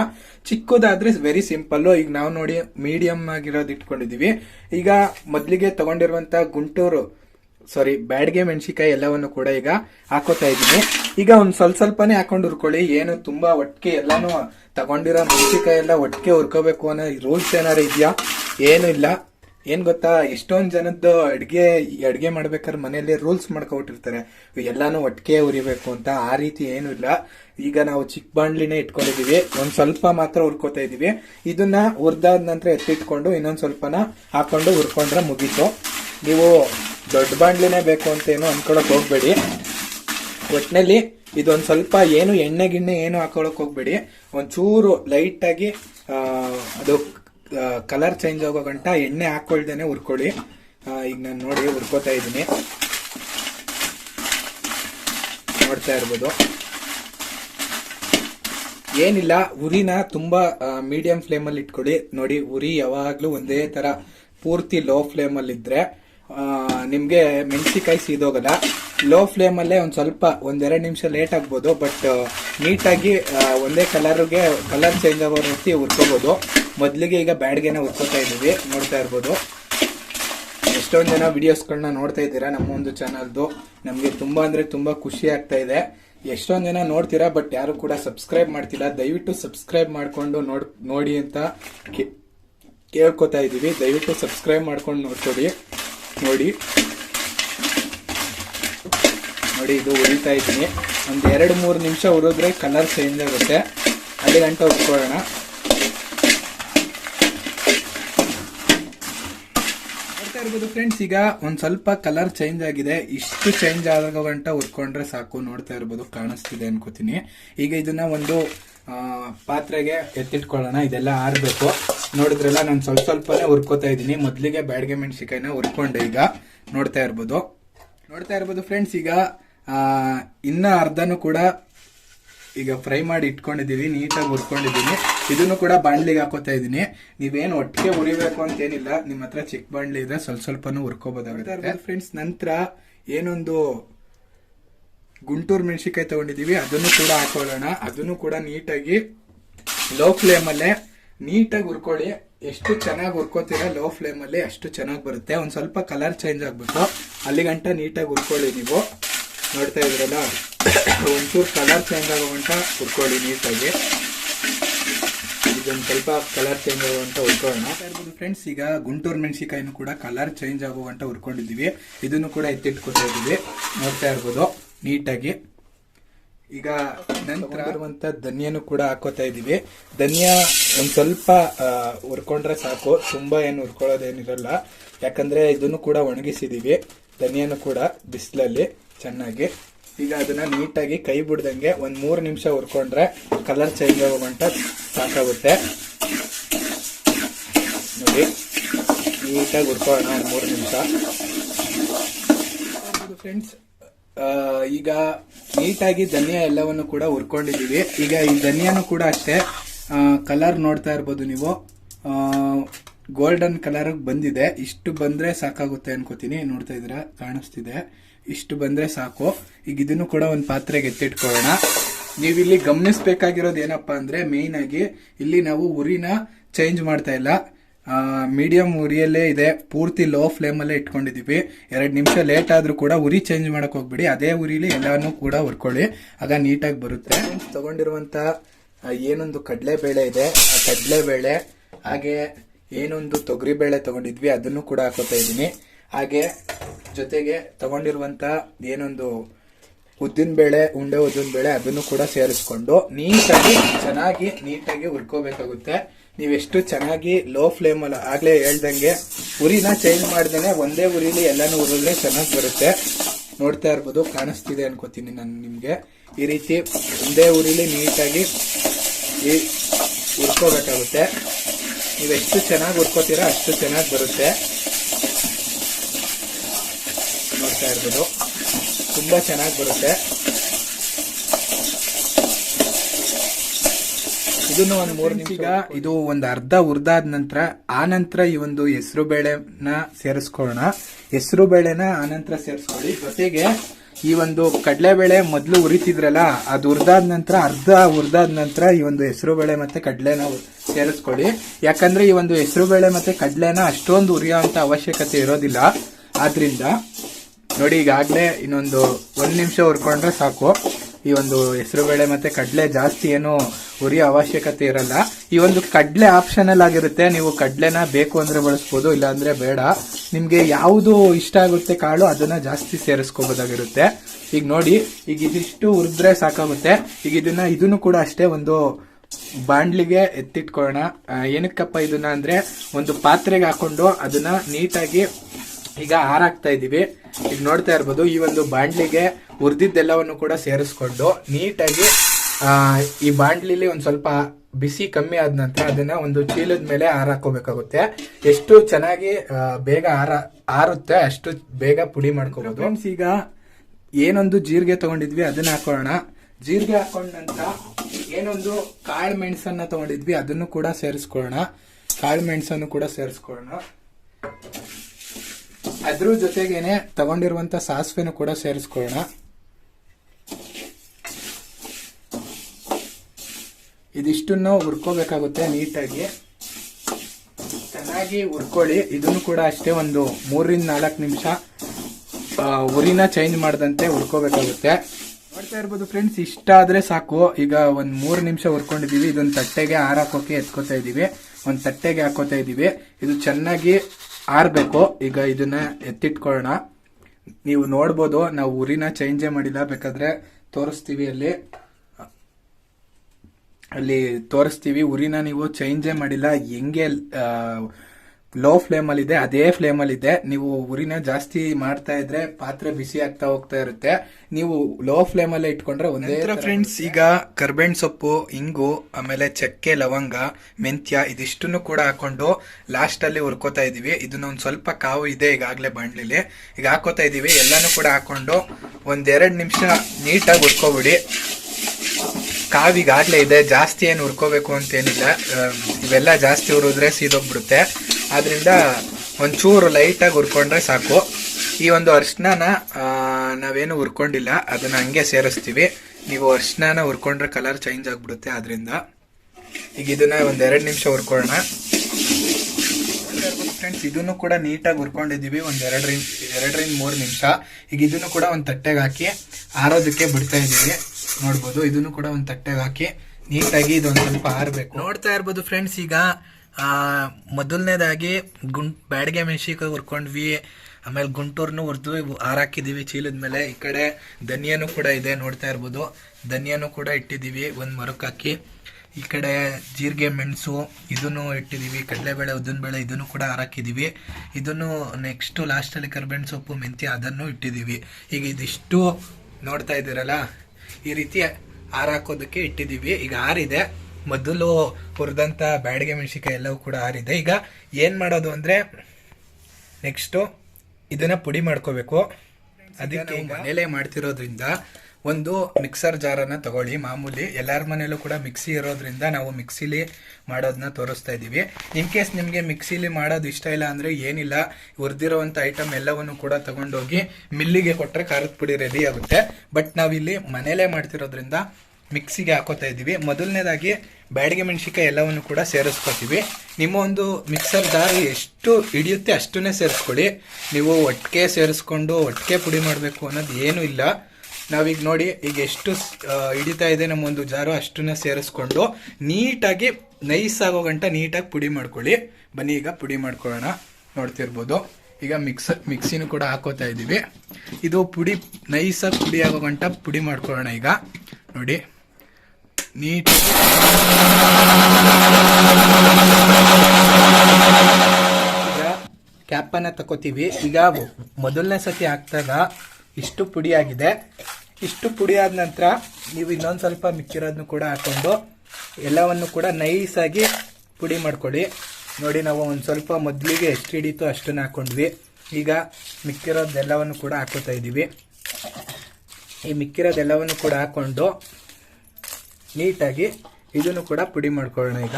ಚಿಕ್ಕದಾದ್ರೆ ವೆರಿ ಸಿಂಪಲ್ ಈಗ ನಾವು ನೋಡಿ ಮೀಡಿಯಂ ಆಗಿರೋದು ಇಟ್ಕೊಂಡಿದೀವಿ. ಈಗ ಮೊದಲಿಗೆ ತಗೊಂಡಿರುವಂತ ಗುಂಟೂರು ಸಾರಿ ಬ್ಯಾಡ್ಗೆ ಮೆಣಸಿಕಾಯಿ ಎಲ್ಲವನ್ನು ಕೂಡ ಈಗ ಹಾಕೋತಾ ಇದ್ದೀನಿ. ಈಗ ಒಂದು ಸ್ವಲ್ಪ ಸ್ವಲ್ಪನೇ ಹಾಕೊಂಡು ಹುರ್ಕೊಳ್ಳಿ. ಏನು ತುಂಬಾ ಒಟ್ಟಿಗೆ ಎಲ್ಲಾನು ತಗೊಂಡಿರೋ ಮೆಣಸಿಕಾಯಿ ಎಲ್ಲ ಒಟ್ಟಿಗೆ ಹುರ್ಕೋಬೇಕು ಅನ್ನೋ ರೂಲ್ಸ್ ಏನಾರು ಇದೆಯಾ? ಏನು ಇಲ್ಲ. ಏನ್ ಗೊತ್ತಾ? ಎಷ್ಟೊಂದ್ ಜನದ್ದು ಅಡ್ಗೆ ಅಡ್ಗೆ ಮಾಡ್ಬೇಕಾದ್ರೆ ಮನೆಯಲ್ಲಿ ರೂಲ್ಸ್ ಮಾಡ್ಕೊಬಿಟ್ಟಿರ್ತಾರೆ ಎಲ್ಲಾನು ಒಟ್ಟಿಗೆ ಉರಿಬೇಕು ಅಂತ. ಆ ರೀತಿ ಏನು ಇಲ್ಲ. ಈಗ ನಾವು ಚಿಕ್ಕ ಬಾಂಡ್ಲಿನೇ ಇಟ್ಕೊಂಡಿದೀವಿ. ಒಂದ್ ಸ್ವಲ್ಪ ಮಾತ್ರ ಹುರ್ಕೋತಾ ಇದೀವಿ. ಇದನ್ನ ಹುರ್ದಾದ ನಂತರ ಎತ್ತಿಟ್ಕೊಂಡು ಇನ್ನೊಂದ್ ಸ್ವಲ್ಪನ ಹಾಕೊಂಡು ಹುರ್ಕೊಂಡ್ರೆ ಮುಗೀತು. ನೀವು ದೊಡ್ಡ ಬಾಂಡ್ಲಿನೇ ಬೇಕು ಅಂತ ಏನು ಅನ್ಕೊಳಕ್ ಹೋಗ್ಬೇಡಿ. ಒಟ್ನಲ್ಲಿ ಇದೊಂದ್ ಸ್ವಲ್ಪ ಏನು ಎಣ್ಣೆ ಗಿಣ್ಣೆ ಏನು ಹಾಕೊಳಕ್ ಹೋಗ್ಬೇಡಿ. ಒಂಚೂರು ಲೈಟ್ ಆಗಿ ಅದು ಕಲರ್ ಚೇಂಜ್ ಆಗೋ ಗಂಟ ಎಣ್ಣೆ ಹಾಕೊಳ್ದೇನೆ ಹುರ್ಕೊಳ್ಳಿ. ಈಗ ನಾನು ನೋಡಿ ಹುರ್ಕೋತಾ ಇದ್ದೀನಿ. ನೋಡ್ತಾ ಇರ್ಬೋದು. ಏನಿಲ್ಲ, ಉರಿನ ತುಂಬಾ ಮೀಡಿಯಂ ಫ್ಲೇಮ್ ಅಲ್ಲಿ ಇಟ್ಕೊಳ್ಳಿ. ನೋಡಿ, ಉರಿ ಯಾವಾಗ್ಲೂ ಒಂದೇ ತರ ಪೂರ್ತಿ ಲೋ ಫ್ಲೇಮ್ ಅಲ್ಲಿ ಇದ್ರೆ ನಿಮ್ಗೆ ಮೆಣಸಿಕಾಯಿ ಸೀದೋಗಲ್ಲ. ಲೋ ಫ್ಲೇಮ್ ಅಲ್ಲೇ ಒಂದ್ ಸ್ವಲ್ಪ, ಒಂದೆರಡು ನಿಮಿಷ ಲೇಟ್ ಆಗ್ಬೋದು ಬಟ್ ನೀಟಾಗಿ ಒಂದೇ ಕಲರ್ಗೆ ಕಲರ್ ಚೇಂಜ್ ಆಗೋ ರೀತಿ ಹುರ್ಕೋಬಹುದು ಮೊದ್ಲಿಗೆ ಈಗ ಬ್ಯಾಡ್ಗೆನ ಹುರ್ಕೋತಾ ಇದ್ದೀವಿ, ನೋಡ್ತಾ ಇರ್ಬೋದು. ಎಷ್ಟೊಂದು ಜನ ವಿಡಿಯೋಸ್ಗಳನ್ನ ನೋಡ್ತಾ ಇದ್ದೀರಾ ನಮ್ಮ ಒಂದು ಚಾನಲ್ದು ನಮಗೆ ತುಂಬ ಅಂದರೆ ತುಂಬ ಖುಷಿ ಆಗ್ತಾ ಇದೆ. ಎಷ್ಟೊಂದು ಜನ ನೋಡ್ತೀರಾ ಬಟ್ ಯಾರು ಕೂಡ ಸಬ್ಸ್ಕ್ರೈಬ್ ಮಾಡ್ತಿಲ್ಲ. ದಯವಿಟ್ಟು ಸಬ್ಸ್ಕ್ರೈಬ್ ಮಾಡಿಕೊಂಡು ನೋಡ್, ನೋಡಿ ಅಂತ ಕೇಳ್ಕೊತಾ ಇದ್ದೀವಿ. ದಯವಿಟ್ಟು ಸಬ್ಸ್ಕ್ರೈಬ್ ಮಾಡ್ಕೊಂಡು ನೋಡ್ಕೊಡಿ, ನೋಡಿ. ನೋಡಿ, ಇದು ಉರಿತಾ ಇದ್ದೀನಿ. ಒಂದು ಎರಡು ಮೂರು ನಿಮಿಷ ಉರಿದ್ರೆ ಕಲರ್ ಚೇಂಜ್ ಆಗುತ್ತೆ. ಅಲ್ಲಿ ಗಂಟೆ ಉಟ್ಕೊಳ್ಳೋಣ ಇರ್ಬೋದು ಫ್ರೆಂಡ್ಸ್ ಈಗ ಒಂದ್ ಸ್ವಲ್ಪ ಕಲರ್ ಚೇಂಜ್ ಆಗಿದೆ. ಇಷ್ಟು ಚೇಂಜ್ ಆಗೋ ಗಂಟ ಉರ್ಕೊಂಡ್ರೆ ಸಾಕು, ನೋಡ್ತಾ ಇರ್ಬೋದು, ಕಾಣಿಸ್ತಿದೆ ಅನ್ಕೋತೀನಿ. ಈಗ ಇದನ್ನ ಒಂದು ಪಾತ್ರೆಗೆ ಎತ್ತಿಟ್ಕೊಳ್ಳೋಣ, ಇದೆಲ್ಲ ಆರ್ಬೇಕು. ನೋಡಿದ್ರೆಲ್ಲ, ನಾನು ಸ್ವಲ್ಪ ಸ್ವಲ್ಪನೇ ಹುರ್ಕೋತಾ ಇದ್ದೀನಿ. ಮೊದಲಿಗೆ ಬ್ಯಾಡ್ಗೆ ಮೆಣಸಿಕಾಯಿನ ಹುರ್ಕೊಂಡೆ ಈಗ. ನೋಡ್ತಾ ಇರ್ಬೋದು. ನೋಡ್ತಾ ಇರ್ಬೋದು ಫ್ರೆಂಡ್ಸ್ ಈಗ ಇನ್ನ ಅರ್ಧನೂ ಕೂಡ ಈಗ ಫ್ರೈ ಮಾಡಿ ಇಟ್ಕೊಂಡಿದ್ದೀವಿ ನೀಟಾಗಿ ಹುರ್ಕೊಂಡಿದ್ದೀನಿ ಇದನ್ನು ಕೂಡ ಬಾಣ್ಲಿಗೆ ಹಾಕೋತಾ ಇದೀನಿ ನೀವೇನು ಒಟ್ಟಿಗೆ ಹುರಿಬೇಕು ಅಂತ ಏನಿಲ್ಲ ನಿಮ್ಮ ಹತ್ರ ಚಿಕ್ಕ ಬಾಣ್ಲಿ ಇದ್ರೆ ಸ್ವಲ್ಪ ಸ್ವಲ್ಪನೂ ಹುರ್ಕೋಬೋದಾಗುತ್ತೆ. ಫ್ರೆಂಡ್ಸ್ ನಂತರ ಏನೊಂದು ಗುಂಟೂರು ಮೆಣಸಿಕಾಯಿ ತಗೊಂಡಿದೀವಿ ಅದನ್ನು ಕೂಡ ಹಾಕೊಳ್ಳೋಣ. ಅದನ್ನು ಕೂಡ ನೀಟಾಗಿ ಲೋ ಫ್ಲೇಮ್ ಅಲ್ಲೇ ನೀಟಾಗಿ ಹುರ್ಕೊಳ್ಳಿ. ಎಷ್ಟು ಚೆನ್ನಾಗಿ ಹುರ್ಕೋತೀರ ಲೋ ಫ್ಲೇಮ್ ಅಲ್ಲಿ ಅಷ್ಟು ಚೆನ್ನಾಗಿ ಬರುತ್ತೆ. ಒಂದ್ ಸ್ವಲ್ಪ ಕಲರ್ ಚೇಂಜ್ ಆಗ್ಬಿಟ್ಟು ಅಲ್ಲಿಗಂಟ ನೀಟಾಗಿ ಹುರ್ಕೊಳ್ಳಿ ನೀವು. ನೋಡ್ತಾ ಇದ್ರಲ್ಲ ಒಂಚೂರು ಕಲರ್ ಚೇಂಜ್ ಆಗುವಂತ ಹುರ್ಕೊಳ್ಳಿ ನೀಟಾಗಿ. ಇದೊಂದು ಸ್ವಲ್ಪ ಕಲರ್ ಚೇಂಜ್ ಆಗುವಂತ ಹುರ್ಕೊಳ್ಳೋಣ ಫ್ರೆಂಡ್ಸ್ ಈಗ ಗುಂಟೂರು ಮೆಣಸಿಕಾಯಿನೂ ಕೂಡ ಕಲರ್ ಚೇಂಜ್ ಆಗುವಂತ ಹುರ್ಕೊಂಡಿದ್ದೀವಿ ಇದನ್ನು ಕೂಡ ಎತ್ತಿಟ್ಕೊತಾ ಇದ್ದೀವಿ. ನೋಡ್ತಾ ಇರ್ಬೋದು ನೀಟಾಗಿ. ಈಗ ನಂತರ ಇರುವಂತ ಧನಿಯನ್ನು ಕೂಡ ಹಾಕೋತಾ ಇದ್ದೀವಿ. ಧನಿಯಾ ಒಂದು ಸ್ವಲ್ಪ ಹುರ್ಕೊಂಡ್ರೆ ಸಾಕು. ತುಂಬಾ ಏನು ಹುರ್ಕೊಳ್ಳೋದೇನಿರಲ್ಲ. ಯಾಕಂದ್ರೆ ಇದನ್ನು ಕೂಡ ಒಣಗಿಸಿದೀವಿ ಧನಿಯನ್ನು ಕೂಡ ಬಿಸಿಲಲ್ಲಿ ಚೆನ್ನಾಗಿ. ಈಗ ಅದನ್ನ ನೀಟಾಗಿ ಕೈ ಬಿಡ್ದಂಗೆ ಒಂದ್ ಮೂರ್ ನಿಮಿಷ ಹುರ್ಕೊಂಡ್ರೆ ಕಲರ್ ಚೇಂಜ್ ಆಗೋ ಸಾಕಾಗುತ್ತೆ. ನೋಡಿ, ನೀಟಾಗಿ ಹುರ್ಕೊಳ್ಳೋಣ ಒಂದ್ ಮೂರು ನಿಮಿಷ. ಫ್ರೆಂಡ್ಸ್ ಈಗ ನೀಟಾಗಿ ಧನಿಯಾ ಎಲ್ಲವನ್ನು ಕೂಡ ಹುರ್ಕೊಂಡಿದ್ದೀವಿ. ಈಗ ಈ ಧನಿಯಾನು ಕೂಡ ಅಷ್ಟೇ ಕಲರ್ ನೋಡ್ತಾ ಇರ್ಬೋದು ನೀವು. ಗೋಲ್ಡನ್ ಕಲರ್ ಬಂದಿದೆ. ಇಷ್ಟು ಬಂದ್ರೆ ಸಾಕಾಗುತ್ತೆ ಅನ್ಕೋತೀನಿ. ನೋಡ್ತಾ ಇದ್ದೀರಾ? ಕಾಣಿಸ್ತಿದೆ. ಇಷ್ಟು ಬಂದ್ರೆ ಸಾಕು. ಈಗ ಇದನ್ನು ಕೂಡ ಒಂದು ಪಾತ್ರೆಗೆ ಎತ್ತಿಟ್ಕೊಳ್ಳೋಣ. ನೀವಿಲ್ಲಿ ಗಮನಿಸಬೇಕಾಗಿರೋದು ಏನಪ್ಪಾ ಅಂದ್ರೆ ಆಗಿ ಇಲ್ಲಿ ನಾವು ಉರಿನ ಚೇಂಜ್ ಮಾಡ್ತಾ ಇಲ್ಲ. ಮೀಡಿಯಂ ಉರಿಯಲ್ಲೇ ಇದೆ. ಪೂರ್ತಿ ಲೋ ಫ್ಲೇಮ್ ಅಲ್ಲೇ ಇಟ್ಕೊಂಡಿದೀವಿ. ಎರಡು ನಿಮಿಷ ಲೇಟ್ ಆದ್ರೂ ಕೂಡ ಉರಿ ಚೇಂಜ್ ಮಾಡೋಕೆ ಹೋಗ್ಬಿಡಿ. ಅದೇ ಉರಿಲಿ ಎಲ್ಲಾನು ಕೂಡ ಹುರ್ಕೊಳ್ಳಿ ಆಗ ನೀಟಾಗಿ ಬರುತ್ತೆ. ತಗೊಂಡಿರುವಂತ ಏನೊಂದು ಏನೊಂದು ಕಡಲೆಬೇಳೆ ಇದೆ. ಆ ಕಡಲೆಬೇಳೆ, ಹಾಗೆ ಏನೊಂದು ತೊಗರಿ ಬೇಳೆ ತಗೊಂಡಿದ್ವಿ. ಅದನ್ನು ಕೂಡ ಹಾಕೋತಾ ಇದ್ದೀನಿ. ಹಾಗೆ ಜೊತೆಗೆ ತಗೊಂಡಿರುವಂತ ಏನೊಂದು ಉದ್ದಿನ ಬೇಳೆ, ಉಂಡೆ ಉದ್ದಿನ ಬೇಳೆ ಅದನ್ನು ಕೂಡ ಸೇರಿಸ್ಕೊಂಡು ನೀಟಾಗಿ, ಚೆನ್ನಾಗಿ, ನೀಟಾಗಿ ಹುರ್ಕೋಬೇಕಾಗುತ್ತೆ. ನೀವೆಷ್ಟು ಚೆನ್ನಾಗಿ ಲೋ ಫ್ಲೇಮ್ ಅಲ್ಲ ಆಗ್ಲೇ ಹೇಳ್ದಂಗೆ ಉರಿನ ಚೇಂಜ್ ಮಾಡ್ದೇನೆ ಒಂದೇ ಉರಿಲಿ ಎಲ್ಲಾನು ಉರಿಲಿ ಚೆನ್ನಾಗಿ ಬರುತ್ತೆ. ನೋಡ್ತಾ ಇರ್ಬೋದು, ಕಾಣಿಸ್ತಿದೆ ಅನ್ಕೋತೀನಿ ನಾನು ನಿಮ್ಗೆ. ಈ ರೀತಿ ಒಂದೇ ಉರಿಲಿ ನೀಟಾಗಿ ಈ ಹುರ್ಕೋಬೇಕಾಗುತ್ತೆ. ನೀವೆಷ್ಟು ಚೆನ್ನಾಗಿ ಹುರ್ಕೋತೀರಾ ಅಷ್ಟು ಚೆನ್ನಾಗಿ ಬರುತ್ತೆ. ನೋಡ್ತಾ ತುಂಬ ಚೆನ್ನಾಗಿ ಬರುತ್ತೆ. ಇದನ್ನು ಒಂದು ಮೂರು ನಿಮಿಷ ಇದು ಒಂದು ಅರ್ಧ ಹುರಿದಾದ ನಂತರ ಆ ನಂತರ ಈ ಒಂದು ಹೆಸರು ಬೇಳೆನ ಸೇರಿಸ್ಕೊಳ್ಳೋಣ. ಹೆಸರು ಬೇಳೆನ ಆ ನಂತರ ಸೇರಿಸ್ಕೊಳ್ಳಿ. ಜೊತೆಗೆ ಈ ಒಂದು ಕಡಲೆಬೇಳೆ ಮೊದಲು ಉರಿತಿದ್ರಲ್ಲ ಅದು ಹುರಿದಾದ ನಂತರ, ಅರ್ಧ ಹುರಿದಾದ ನಂತರ ಈ ಒಂದು ಹೆಸರು ಬೇಳೆ ಮತ್ತೆ ಕಡಲೆನ ಸೇರಿಸ್ಕೊಳ್ಳಿ. ಯಾಕಂದ್ರೆ ಈ ಒಂದು ಹೆಸರು ಬೇಳೆ ಮತ್ತೆ ಕಡಲೆನ ಅಷ್ಟೊಂದು ಉರಿಯುವಂತ ಅವಶ್ಯಕತೆ ಇರೋದಿಲ್ಲ. ಆದ್ರಿಂದ ನೋಡಿ, ಈಗಾಗಲೇ ಇನ್ನೊಂದು ಒಂದು ನಿಮಿಷ ಹುರ್ಕೊಂಡ್ರೆ ಸಾಕು. ಈ ಒಂದು ಹೆಸರುಬೇಳೆ ಮತ್ತೆ ಕಡಲೆ ಜಾಸ್ತಿ ಏನು ಉರಿಯೋ ಅವಶ್ಯಕತೆ ಇರಲ್ಲ. ಈ ಒಂದು ಕಡಲೆ ಆಪ್ಷನಲ್ ಆಗಿರುತ್ತೆ. ನೀವು ಕಡಲೆನ ಬೇಕು ಅಂದ್ರೆ ಬಳಸ್ಬೋದು ಇಲ್ಲಾಂದರೆ ಬೇಡ. ನಿಮಗೆ ಯಾವುದು ಇಷ್ಟ ಆಗುತ್ತೆ ಕಾಳು, ಅದನ್ನ ಜಾಸ್ತಿ ಸೇರಿಸ್ಕೋಬೋದಾಗಿರುತ್ತೆ. ಈಗ ನೋಡಿ, ಈಗ ಇದಿಷ್ಟು ಹುರಿದ್ರೆ ಸಾಕಾಗುತ್ತೆ. ಈಗ ಇದನ್ನ, ಇದನ್ನು ಕೂಡ ಅಷ್ಟೇ ಒಂದು ಬಾಂಡ್ಲಿಗೆ ಎತ್ತಿಟ್ಕೊಳ್ಳೋಣ. ಏನಕ್ಕಪ್ಪ ಇದನ್ನ ಅಂದ್ರೆ ಒಂದು ಪಾತ್ರೆಗೆ ಹಾಕೊಂಡು ಅದನ್ನ ನೀಟಾಗಿ ಈಗ ಹಾರಾಕ್ತಾ ಇದೀವಿ. ಈಗ ನೋಡ್ತಾ ಇರ್ಬೋದು, ಈ ಒಂದು ಬಾಂಡ್ಲಿಗೆ ಹುರಿದಿದ್ದೆಲ್ಲವನ್ನು ಕೂಡ ಸೇರಿಸ್ಕೊಂಡು ನೀಟಾಗಿ ಈ ಬಾಂಡ್ಲಿಲಿ ಒಂದು ಸ್ವಲ್ಪ ಬಿಸಿ ಕಮ್ಮಿ ಆದ ನಂತರ ಅದನ್ನ ಒಂದು ಚೀಲದ ಮೇಲೆ ಹಾರಾಕೋಬೇಕಾಗುತ್ತೆ. ಎಷ್ಟು ಚೆನ್ನಾಗಿ ಬೇಗ ಹಾರ, ಹಾರುತ್ತೆ, ಅಷ್ಟು ಬೇಗ ಪುಡಿ ಮಾಡ್ಕೋಬಹುದು ಈಗ ಏನೊಂದು ಜೀರಿಗೆ ತಗೊಂಡಿದ್ವಿ, ಅದನ್ನ ಹಾಕೋಣ. ಜೀರಿಗೆ ಹಾಕೊಂಡ ನಂತರ ಏನೊಂದು ಕಾಳು ಮೆಣಸನ್ನ ತಗೊಂಡಿದ್ವಿ, ಅದನ್ನು ಕೂಡ ಸೇರಿಸ್ಕೊಳ್ಳೋಣ. ಕಾಳು ಮೆಣಸನ್ನು ಕೂಡ ಸೇರಿಸ್ಕೊಳ್ಳೋಣ. ಅದ್ರ ಜೊತೆಗೇನೆ ತಗೊಂಡಿರುವಂತ ಸಾಸಿವೆನು ಕೂಡ ಸೇರಿಸ್ಕೊಳ್ಳೋಣ. ಇದಿಷ್ಟನ್ನು ಹುರ್ಕೋಬೇಕಾಗುತ್ತೆ ನೀಟಾಗಿ. ಚೆನ್ನಾಗಿ ಹುರ್ಕೊಳ್ಳಿ. ಇದನ್ನು ಕೂಡ ಅಷ್ಟೇ ಒಂದು ಮೂರಿಂದ ನಾಲ್ಕು ನಿಮಿಷ ಉರಿನ ಚೇಂಜ್ ಮಾಡದಂತೆ ಹುರ್ಕೋಬೇಕಾಗುತ್ತೆ. ನೋಡ್ತಾ ಇರ್ಬೋದು ಫ್ರೆಂಡ್ಸ್, ಇಷ್ಟ ಆದರೆ ಸಾಕು. ಈಗ ಒಂದು ಮೂರು ನಿಮಿಷ ಹುರ್ಕೊಂಡಿದ್ದೀವಿ ಇದೊಂದು ತಟ್ಟೆಗೆ ಹಾರಾಕೋಕೆ ಎತ್ಕೋತಾ ಇದ್ದೀವಿ ಒಂದು ತಟ್ಟೆಗೆ ಹಾಕೋತಾ ಇದ್ದೀವಿ ಇದು ಚೆನ್ನಾಗಿ ಆರ್ಬೇಕು. ಈಗ ಇದನ್ನ ಎತ್ತಿಟ್ಕೊಳ್ಳೋಣ. ನೀವು ನೋಡ್ಬೋದು, ನಾವು ಉರಿನ ಚೇಂಜೇ ಮಾಡಿಲ್ಲ, ಬೇಕಾದ್ರೆ ತೋರಿಸ್ತೀವಿ ಅಲ್ಲಿ. ಅಲ್ಲಿ ತೋರಿಸ್ತೀವಿ ಉರಿನ ನೀವು ಚೇಂಜೇ ಮಾಡಿಲ್ಲ, ಹೆಂಗೆ ಲೋ ಫ್ಲೇಮ್ ಅಲ್ಲಿ ಇದೆ ಅದೇ ಫ್ಲೇಮ್ ಅಲ್ಲಿ ಇದೆ. ನೀವು ಉರಿನ ಜಾಸ್ತಿ ಮಾಡ್ತಾ ಇದ್ರೆ ಪಾತ್ರೆ ಬಿಸಿ ಆಗ್ತಾ ಹೋಗ್ತಾ ಇರುತ್ತೆ. ನೀವು ಲೋ ಫ್ಲೇಮ್ ಅಲ್ಲೇ ಇಟ್ಕೊಂಡ್ರೆ ಒಂದೇ ಫ್ರೆಂಡ್ಸ್ ಈಗ ಕರ್ಬೇಣ್ ಸೊಪ್ಪು ಇಂಗು ಆಮೇಲೆ ಚಕ್ಕೆ ಲವಂಗ ಮೆಂತ್ಯ ಇದಿಷ್ಟನ್ನು ಕೂಡ ಹಾಕೊಂಡು ಲಾಸ್ಟ್ ಅಲ್ಲಿ ಹುರ್ಕೋತಾ ಇದೀವಿ. ಇದನ್ನ ಒಂದ್ ಸ್ವಲ್ಪ ಕಾವು ಇದೆ ಈಗಾಗಲೇ ಬಾಣ್ಲಿಲಿ. ಈಗ ಹಾಕೋತಾ ಇದೀವಿ. ಎಲ್ಲಾನು ಕೂಡ ಹಾಕೊಂಡು ಒಂದೆರಡು ನಿಮಿಷ ನೀಟಾಗಿ ಹುರ್ಕೊಬಿಡಿ. ಕಾವಿಗಾಗ್ಲೇ ಇದೆ, ಜಾಸ್ತಿ ಏನು ಹುರ್ಕೋಬೇಕು ಅಂತೇನಿಲ್ಲ. ಇವೆಲ್ಲ ಜಾಸ್ತಿ ಹುರಿದ್ರೆ ಸೀದೋಗ್ಬಿಡುತ್ತೆ. ಆದ್ರಿಂದ ಒಂಚೂರು ಲೈಟಾಗಿ ಹುರ್ಕೊಂಡ್ರೆ ಸಾಕು. ಈ ಒಂದು ಅರ್ಶಿನ ನಾವೇನು ಹುರ್ಕೊಂಡಿಲ್ಲ. ಅದನ್ನ ಹಂಗೆ ಸೇರಿಸ್ತೀವಿ. ನೀವು ಅರ್ಶಿನ ಹುರ್ಕೊಂಡ್ರೆ ಕಲರ್ ಚೇಂಜ್ ಆಗಿಬಿಡುತ್ತೆ ಆದ್ರಿಂದ. ಈಗ ಇದನ್ನ ಒಂದೆರಡು ನಿಮಿಷ ಹುರ್ಕೊಳ್ಳೋಣ. ಫ್ರೆಂಡ್ಸ್ ಇದನ್ನು ಕೂಡ ನೀಟಾಗಿ ಹುರ್ಕೊಂಡಿದ್ದೀವಿ. ಒಂದ್ ಎರಡರಿಂದ ಎರಡರಿಂದ ಮೂರು ನಿಮಿಷ. ಈಗ ಇದನ್ನು ಕೂಡ ಒಂದು ತಟ್ಟೆಗೆ ಹಾಕಿ ಆರೋದಕ್ಕೆ ಬಿಡ್ತಾ ಇದೀವಿ ನೋಡ್ಬೋದು. ಇದನ್ನು ಕೂಡ ಒಂದು ತಟ್ಟೆಗೆ ಹಾಕಿ ನೀಟಾಗಿ ಇದೊಂದು ಸ್ವಲ್ಪ ಆರಬೇಕು. ನೋಡ್ತಾ ಇರ್ಬೋದು ಫ್ರೆಂಡ್ಸ್, ಈಗ ಮೊದಲನೇದಾಗಿ ಗುಂ, ಬ್ಯಾಡಿಗೆ ಮೆಣಸಿಕ ಹುರ್ಕೊಂಡ್ವಿ. ಆಮೇಲೆ ಗುಂಟೂರ್ನು ಹುರಿದು ಹಾರಾಕಿದ್ದೀವಿ ಚೀಲದ ಮೇಲೆ. ಈ ಕಡೆ ಧನಿಯಾನು ಕೂಡ ಇದೆ ನೋಡ್ತಾ ಇರ್ಬೋದು. ಧನಿಯಾನು ಕೂಡ ಇಟ್ಟಿದ್ದೀವಿ ಒಂದು ಮರಕ್ಕಾಕಿ ಈ ಕಡೆ ಜೀರಿಗೆ ಮೆಣಸು, ಇದನ್ನು ಇಟ್ಟಿದ್ದೀವಿ ಕಡಲೆಬೇಳೆ, ಉದ್ದಿನಬೇಳೆ, ಇದನ್ನು ಕೂಡ ಹಾರಾಕಿದ್ದೀವಿ ಇದನ್ನು ನೆಕ್ಸ್ಟು ಲಾಸ್ಟಲ್ಲಿ ಕರ್ಬೇವಿನ ಸೊಪ್ಪು, ಮೆಂತ್ಯ ಅದನ್ನು ಇಟ್ಟಿದ್ದೀವಿ ಈಗ ಇದಿಷ್ಟು ನೋಡ್ತಾ ಇದ್ದೀರಲ್ಲ? ಈ ರೀತಿ ಹಾರಾಕೋದಕ್ಕೆ ಇಟ್ಟಿದ್ದೀವಿ. ಈಗ ಆರಿದೆ ಮೊದಲು ಹುರಿದಂಥ ಬ್ಯಾಡಿಗೆ ಮೆಣಸಿಕಾಯಿ ಎಲ್ಲವೂ ಕೂಡ ಆರಿದೆ ಈಗ ಏನು ಮಾಡೋದು ಅಂದರೆ ನೆಕ್ಸ್ಟು ಇದನ್ನ ಪುಡಿ ಮಾಡ್ಕೋಬೇಕು. ಅದಕ್ಕೆ ಮನೇಲೆ ಮಾಡ್ತಿರೋದ್ರಿಂದ ಒಂದು ಮಿಕ್ಸರ್ ಜಾರನ್ನ ತಗೊಳ್ಳಿ. ಮಾಮೂಲಿ ಎಲ್ಲಾರ ಮನೇಲೂ ಕೂಡ ಮಿಕ್ಸಿ ಇರೋದ್ರಿಂದ ನಾವು ಮಿಕ್ಸಿಲಿ ಮಾಡೋದನ್ನ ತೋರಿಸ್ತಾ ಇದ್ದೀವಿ ಇನ್ ಕೇಸ್ ನಿಮಗೆ ಮಿಕ್ಸಿಲಿ ಮಾಡೋದು ಇಷ್ಟ ಇಲ್ಲ ಅಂದ್ರೆ ಏನಿಲ್ಲ ಹುರಿದಿರೋವಂಥ ಐಟಮ್ ಎಲ್ಲವನ್ನು ಕೂಡ ತಗೊಂಡೋಗಿ ಮಿಲ್ಲಿಗೆ ಕೊಟ್ಟರೆ ಖಾರದ ಪುಡಿ ರೆಡಿ ಆಗುತ್ತೆ. ಬಟ್ ನಾವಿಲ್ಲಿ ಮನೇಲೆ ಮಾಡ್ತಿರೋದ್ರಿಂದ ಮಿಕ್ಸಿಗೆ ಹಾಕೋತಾ ಇದ್ದೀವಿ ಮೊದಲನೇದಾಗಿ ಬ್ಯಾಡಿಗೆ ಮೆಣಸಿಕಾಯಿ ಎಲ್ಲವನ್ನು ಕೂಡ ಸೇರಿಸ್ಕೊತೀವಿ. ನಿಮ್ಮ ಒಂದು ಮಿಕ್ಸರ್ ದಾರಿ ಎಷ್ಟು ಹಿಡಿಯುತ್ತೆ ಅಷ್ಟನ್ನೇ ಸೇರಿಸ್ಕೊಳ್ಳಿ. ನೀವು ಒಟ್ಟಿಗೆ ಸೇರಿಸ್ಕೊಂಡು ಒಟ್ಟಿಗೆ ಪುಡಿ ಮಾಡಬೇಕು ಅನ್ನೋದು ಏನೂ ಇಲ್ಲ. ನಾವೀಗ ನೋಡಿ ಈಗ ಎಷ್ಟು ಹಿಡಿತಾ ಇದೆ ನಮ್ಮ ಒಂದು ಜಾರು ಅಷ್ಟನ್ನ ಸೇರಿಸ್ಕೊಂಡು ನೀಟಾಗಿ ನೈಸ್ ಆಗೋ ಗಂಟ ನೀಟಾಗಿ ಪುಡಿ ಮಾಡ್ಕೊಳ್ಳಿ. ಬನ್ನಿ, ಈಗ ಪುಡಿ ಮಾಡ್ಕೊಳ್ಳೋಣ. ನೋಡ್ತಿರ್ಬೋದು. ಈಗ ಮಿಕ್ಸ್, ಮಿಕ್ಸಿನೂ ಕೂಡ ಹಾಕೋತಾ ಇದ್ದೀವಿ. ಇದು ಪುಡಿ ನೈಸಾಗಿ ಪುಡಿ ಆಗೋ ಗಂಟ ಪುಡಿ ಮಾಡ್ಕೊಳ್ಳೋಣ ಈಗ. ನೋಡಿ. ನೀಟ್ ಈಗ ಕ್ಯಾಪನ್ನು ತಗೋತೀವಿ ಈಗ ಮೊದಲನೇ ಸತಿ ಹಾಕ್ದಾಗ ಇಷ್ಟು ಪುಡಿ ಆಗಿದೆ ಇಷ್ಟು ಪುಡಿ ಆದ ನಂತರ ನೀವು ಇನ್ನೊಂದು ಸ್ವಲ್ಪ ಮಿಕ್ಕಿರೋದನ್ನು ಕೂಡ ಹಾಕೊಂಡು ಎಲ್ಲವನ್ನು ಕೂಡ ನೈಸಾಗಿ ಪುಡಿ ಮಾಡ್ಕೊಳ್ಳಿ. ನೋಡಿ, ನಾವು ಒಂದು ಸ್ವಲ್ಪ ಮೊದಲಿಗೆ ಎಷ್ಟು ಹಿಡಿತು ಅಷ್ಟನ್ನು ಹಾಕೊಂಡ್ವಿ. ಈಗ ಮಿಕ್ಕಿರೋದೆಲ್ಲವನ್ನು ಕೂಡ ಹಾಕೋತಾ ಇದ್ದೀವಿ ಈ ಮಿಕ್ಕಿರೋದೆಲ್ಲವನ್ನು ಕೂಡ ಹಾಕೊಂಡು ನೀಟಾಗಿ ಇದನ್ನು ಕೂಡ ಪುಡಿ ಮಾಡ್ಕೊಳ್ಳೋಣ ಈಗ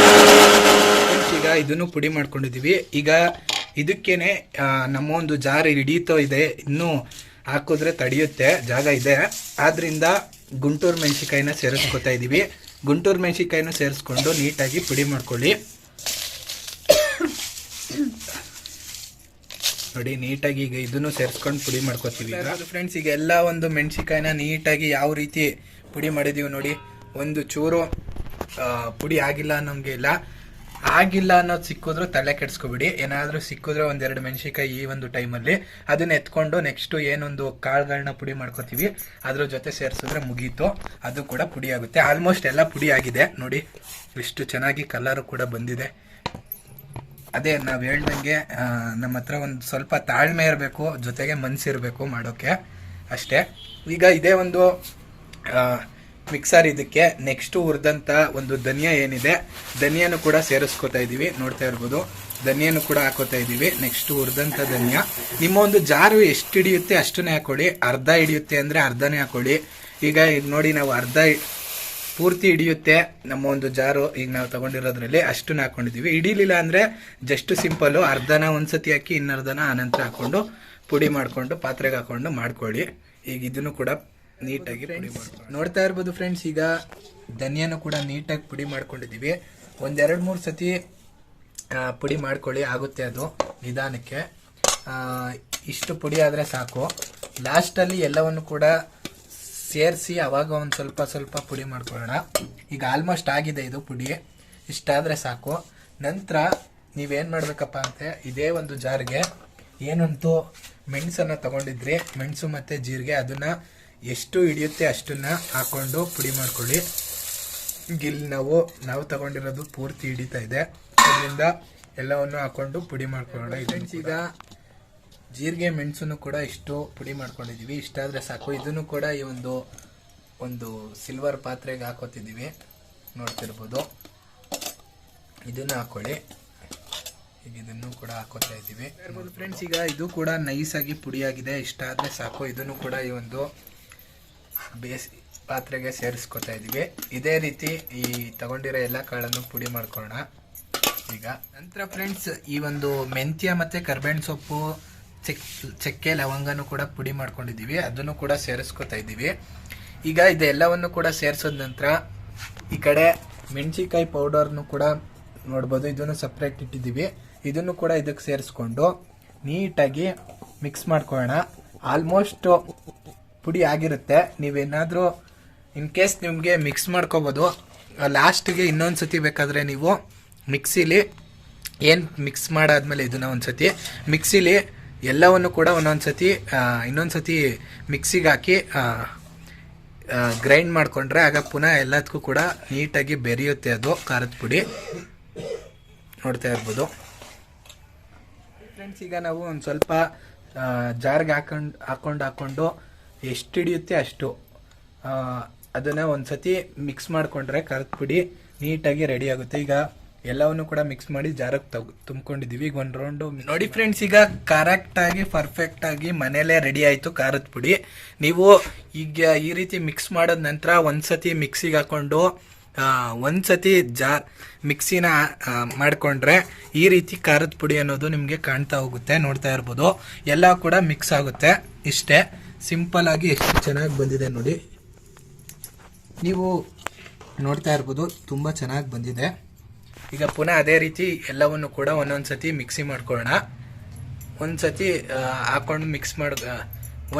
Friends, ಈಗ ಇದನ್ನು ಪುಡಿ ಮಾಡ್ಕೊಂಡಿದ್ದೀವಿ. ಈಗ ಇದಕ್ಕೇನೆ ನಮ್ಮ ಒಂದು ಜಾರಿ ಹಿಡಿಯುತ್ತೋ ಇದೆ. ಇನ್ನೂ ಹಾಕಿದ್ರೆ ತಡೆಯುತ್ತೆ, ಜಾಗ ಇದೆ. ಆದ್ರಿಂದ ಗುಂಟೂರು ಮೆಣಸಿಕಾಯಿನ ಸೇರಿಸ್ಕೊತಾ ಇದೀವಿ. ಗುಂಟೂರು ಮೆಣಸಿಕಾಯಿನ ಸೇರಿಸ್ಕೊಂಡು ನೀಟಾಗಿ ಪುಡಿ ಮಾಡ್ಕೊಳ್ಳಿ. ನೋಡಿ, ನೀಟಾಗಿ ಈಗ ಇದನ್ನು ಸೇರಿಸ್ಕೊಂಡು ಪುಡಿ ಮಾಡ್ಕೋತೀವಿ ಫ್ರೆಂಡ್ಸ್, ಈಗ ಎಲ್ಲ ಒಂದು ಮೆಣಸಿಕಾಯಿನ ನೀಟಾಗಿ ಯಾವ ರೀತಿ ಪುಡಿ ಮಾಡಿದೀವಿ ನೋಡಿ. ಒಂದು ಚೂರು ಪುಡಿ ಆಗಿಲ್ಲ ನಮಗೆ ಇಲ್ಲ. ಆಗಿಲ್ಲ ಅನ್ನೋದು ಸಿಕ್ಕಿದ್ರು ತಲೆ ಕೆಡ್ಸ್ಕೊಬಿಡಿ. ಏನಾದ್ರೂ ಸಿಕ್ಕಿದ್ರೆ ಒಂದೆರಡು ಮೆಣಸಿಕಾಯಿ ಈ ಒಂದು ಟೈಮಲ್ಲಿ. ಅದನ್ನ ಎತ್ಕೊಂಡು ನೆಕ್ಸ್ಟ್ ಏನೊಂದು ಕಾಳುಗಳನ್ನ ಪುಡಿ ಮಾಡ್ಕೋತೀವಿ. ಅದ್ರ ಜೊತೆ ಸೇರಿಸಿದ್ರೆ ಮುಗೀತು. ಅದು ಕೂಡ ಪುಡಿ ಆಗುತ್ತೆ. ಆಲ್ಮೋಸ್ಟ್ ಎಲ್ಲ ಪುಡಿ ಆಗಿದೆ. ನೋಡಿ ಇಷ್ಟು ಚೆನ್ನಾಗಿ ಕಲರು ಕೂಡ ಬಂದಿದೆ. ಅದೇ ನಾವು ಹೇಳ್ದಂಗೆ ನಮ್ಮ ಹತ್ರ ಒಂದು ಸ್ವಲ್ಪ ತಾಳ್ಮೆ ಇರಬೇಕು, ಜೊತೆಗೆ ಮನ್ಸಿರಬೇಕು ಮಾಡೋಕೆ. ಅಷ್ಟೇ. ಈಗ ಇದೇ ಒಂದು ಮಿಕ್ಸರ್ ಇದಕ್ಕೆ ನೆಕ್ಸ್ಟ್ ಹುರಿದಂಥ ಒಂದು ಧನಿಯಾ ಏನಿದೆ, ಧನಿಯಾನು ಕೂಡ ಸೇರಿಸ್ಕೋತಾ ಇದೀವಿ, ನೋಡ್ತಾ ಇರ್ಬೋದು. ಧನಿಯಾನು ಕೂಡ ಹಾಕೋತಾ ಇದ್ದೀವಿ ನೆಕ್ಸ್ಟ್ ಹುರಿದಂಥ ಧನಿಯಾ. ನಿಮ್ಮ ಒಂದು ಜಾರು ಎಷ್ಟು ಹಿಡಿಯುತ್ತೆ ಅಷ್ಟನ್ನೇ ಹಾಕೊಳ್ಳಿ, ಅರ್ಧ ಹಿಡಿಯುತ್ತೆ ಅಂದರೆ ಅರ್ಧನೇ ಹಾಕೊಳ್ಳಿ. ಈಗ ಈಗ ನೋಡಿ ನಾವು ಅರ್ಧ ಪೂರ್ತಿ ಹಿಡಿಯುತ್ತೆ ನಮ್ಮ ಒಂದು ಜಾರು, ಈಗ ನಾವು ತಗೊಂಡಿರೋದ್ರಲ್ಲಿ ಅಷ್ಟನ್ನ ಹಾಕೊಂಡಿದೀವಿ. ಹಿಡಿಲಿಲ್ಲ ಅಂದ್ರೆ ಜಸ್ಟ್ ಸಿಂಪಲ್ ಅರ್ಧನ ಒಂದ್ಸತಿ ಹಾಕಿ ಇನ್ನರ್ಧನ ಆನಂತರ ಹಾಕೊಂಡು ಪುಡಿ ಮಾಡಿಕೊಂಡು, ಪಾತ್ರೆಗೆ ಹಾಕೊಂಡು ಮಾಡ್ಕೊಳ್ಳಿ. ಈಗ ಇದನ್ನು ಕೂಡ ನೀಟಾಗಿ ಪುಡಿ ಮಾಡ್ಕೊಳ್ಳಿ ನೋಡ್ತಾ ಇರ್ಬೋದು ಫ್ರೆಂಡ್ಸ್ ಈಗ ಧನಿಯಾನು ಕೂಡ ನೀಟಾಗಿ ಪುಡಿ ಮಾಡ್ಕೊಂಡಿದ್ದೀವಿ. ಒಂದೆರಡು ಮೂರು ಸತಿ ಪುಡಿ ಮಾಡ್ಕೊಳ್ಳಿ ಆಗುತ್ತೆ ಅದು ನಿಧಾನಕ್ಕೆ. ಇಷ್ಟು ಪುಡಿ ಆದರೆ ಸಾಕು. ಲಾಸ್ಟಲ್ಲಿ ಎಲ್ಲವನ್ನು ಕೂಡ ಸೇರಿಸಿ ಅವಾಗ ಒಂದು ಸ್ವಲ್ಪ ಸ್ವಲ್ಪ ಪುಡಿ ಮಾಡ್ಕೊಳ್ಳೋಣ. ಈಗ ಆಲ್ಮೋಸ್ಟ್ ಆಗಿದೆ ಇದು ಪುಡಿ. ಇಷ್ಟಾದರೆ ಸಾಕು. ನಂತರ ನೀವೇನು ಮಾಡಬೇಕಪ್ಪ ಅಂತ ಇದೇ ಒಂದು ಜಾರ್ಗೆ ಏನಂತೂ ಮೆಣಸನ್ನು ತಗೊಂಡಿದ್ರಿ ಮೆಣಸು ಮತ್ತು ಜೀರಿಗೆ ಅದನ್ನು ಎಷ್ಟು ಹಿಡಿಯುತ್ತೆ ಅಷ್ಟನ್ನು ಹಾಕೊಂಡು ಪುಡಿ ಮಾಡ್ಕೊಳ್ಳಿ. ಗಿಲ್ ನಾವು ನಾವು ತಗೊಂಡಿರೋದು ಪೂರ್ತಿ ಹಿಡಿತಾ ಇದೆ. ಅದರಿಂದ ಎಲ್ಲವನ್ನು ಹಾಕೊಂಡು ಪುಡಿ ಮಾಡ್ಕೊಳ್ಳೋಣ ಫ್ರೆಂಡ್ಸ್ ಈಗ ಜೀರಿಗೆ ಮೆಣಸನ್ನು ಕೂಡ ಇಷ್ಟು ಪುಡಿ ಮಾಡ್ಕೊಂಡಿದ್ದೀವಿ ಇಷ್ಟಾದರೆ ಸಾಕು. ಇದನ್ನು ಕೂಡ ಈ ಒಂದು ಒಂದು ಸಿಲ್ವರ್ ಪಾತ್ರೆಗೆ ಹಾಕೋತಿದ್ದೀವಿ ನೋಡ್ತಿರ್ಬೋದು. ಇದನ್ನು ಹಾಕೊಳ್ಳಿ. ಈಗ ಇದನ್ನು ಕೂಡ ಹಾಕೋತಾ ಇದ್ದೀವಿ ಫ್ರೆಂಡ್ಸ್ ಈಗ ಇದು ಕೂಡ ನೈಸಾಗಿ ಪುಡಿಯಾಗಿದೆ. ಇಷ್ಟಾದರೆ ಸಾಕು. ಇದನ್ನು ಕೂಡ ಈ ಒಂದು ಬೇಸ್, ಪಾತ್ರೆಗೆ ಸೇರಿಸ್ಕೊತಾ ಇದ್ದೀವಿ ಇದೇ ರೀತಿ ಈ ತಗೊಂಡಿರೋ ಎಲ್ಲ ಕಾಳನ್ನು ಪುಡಿ ಮಾಡ್ಕೊಳ್ಳೋಣ. ಈಗ ನಂತರ ಫ್ರೆಂಡ್ಸ್, ಈ ಒಂದು ಮೆಂತ್ಯ ಮತ್ತು ಕರ್ಬೇವಿನ ಸೊಪ್ಪು, ಚೆಕ್, ಚಕ್ಕೆ, ಲವಂಗನೂ ಕೂಡ ಪುಡಿ ಮಾಡ್ಕೊಂಡಿದ್ದೀವಿ. ಅದನ್ನು ಕೂಡ ಸೇರಿಸ್ಕೊತಾ ಇದ್ದೀವಿ. ಈಗ ಇದೆಲ್ಲವನ್ನು ಕೂಡ ಸೇರಿಸೋದ ನಂತರ ಈ ಕಡೆ ಮೆಣಸಿಕಾಯಿ ಪೌಡರ್ನು ಕೂಡ ನೋಡ್ಬೋದು. ಇದನ್ನು ಸಪ್ರೇಟ್ ಇಟ್ಟಿದ್ದೀವಿ. ಇದನ್ನು ಕೂಡ ಇದಕ್ಕೆ ಸೇರಿಸ್ಕೊಂಡು ನೀಟಾಗಿ ಮಿಕ್ಸ್ ಮಾಡ್ಕೊಳ್ಳೋಣ. ಆಲ್ಮೋಸ್ಟ್ ಪುಡಿ ಆಗಿರುತ್ತೆ. ನೀವೇನಾದರೂ ಇನ್ ಕೇಸ್ ನಿಮಗೆ ಮಿಕ್ಸ್ ಮಾಡ್ಕೋಬೋದು. ಲಾಸ್ಟಿಗೆ ಇನ್ನೊಂದು ಸತಿ ಬೇಕಾದರೆ ನೀವು ಮಿಕ್ಸಿಲಿ ಏನು ಮಿಕ್ಸ್ ಮಾಡಾದ್ಮೇಲೆ ಇದನ್ನ ಒಂದು ಸತಿ ಮಿಕ್ಸಿಲಿ ಎಲ್ಲವನ್ನು ಕೂಡ ಒಂದೊಂದು ಸತಿ ಇನ್ನೊಂದು ಸತಿ ಮಿಕ್ಸಿಗೆ ಹಾಕಿ ಗ್ರೈಂಡ್ ಮಾಡಿಕೊಂಡ್ರೆ ಆಗ ಪುನಃ ಎಲ್ಲದಕ್ಕೂ ಕೂಡ ನೀಟಾಗಿ ಬೆರೆಯುತ್ತೆ ಅದು ಖಾರದ ಪುಡಿ. ನೋಡ್ತಾ ಇರ್ಬೋದು. ಫ್ರೆಂಡ್ಸ್ ಈಗ ನಾವು ಒಂದು ಸ್ವಲ್ಪ ಜಾರ್ಗೆ ಹಾಕೊಂಡು ಹಾಕೊಂಡು ಹಾಕೊಂಡು ಎಷ್ಟು ಹಿಡಿಯುತ್ತೆ ಅಷ್ಟು. ಅದನ್ನು ಅದನ್ನ ಒಂದ್ಸತಿ ಮಿಕ್ಸ್ ಮಾಡ್ಕೊಂಡ್ರೆ ಖಾರದ ಪುಡಿ ನೀಟಾಗಿ ರೆಡಿ ಆಗುತ್ತೆ. ಈಗ ಎಲ್ಲವನ್ನು ಕೂಡ ಮಿಕ್ಸ್ ಮಾಡಿ ಜಾರಕ್ಕೆ ತಗ್ ತುಂಬ್ಕೊಂಡಿದ್ದೀವಿ. ಈಗ ಒಂದು ರೌಂಡು ನೋಡಿ ಫ್ರೆಂಡ್ಸ್ ಈಗ ಕರೆಕ್ಟ್ ಆಗಿ ಪರ್ಫೆಕ್ಟ್ ಆಗಿ ಮನೇಲೆ ರೆಡಿ ಆಯ್ತು ಖಾರದ ಪುಡಿ. ನೀವು ಈಗ ಈ ರೀತಿ ಮಿಕ್ಸ್ ಮಾಡಿದ ನಂತರ ಒಂದ್ಸತಿ ಮಿಕ್ಸಿಗೆ ಹಾಕೊಂಡು ಆ, ಒಂದ್ಸತಿ ಜಾರ್ ಮಿಕ್ಸಿನ ಮಾಡ್ಕೊಂಡ್ರೆ ಈ ರೀತಿ ಖಾರದ ಪುಡಿ ಅನ್ನೋದು ನಿಮಗೆ ಕಾಣ್ತಾ ಹೋಗುತ್ತೆ ನೋಡ್ತಾ ಇರ್ಬೋದು. ಎಲ್ಲ ಕೂಡ ಮಿಕ್ಸ್ ಆಗುತ್ತೆ ಇಷ್ಟೇ. ಸಿಂಪಲ್ ಆಗಿ ಎಷ್ಟು ಚೆನ್ನಾಗಿ ಬಂದಿದೆ ನೋಡಿ. ನೀವು ನೋಡ್ತಾ ಇರ್ಬೋದು, ತುಂಬ ಚೆನ್ನಾಗಿ ಬಂದಿದೆ. ಈಗ ಪುನಃ ಅದೇ ರೀತಿ ಎಲ್ಲವನ್ನು ಕೂಡ ಒಂದೊಂದು ಸತಿ ಮಿಕ್ಸಿ ಮಾಡ್ಕೊಳ್ಳೋಣ. ಒಂದು ಸತಿ ಹಾಕೊಂಡು ಮಿಕ್ಸ್ ಮಾಡ್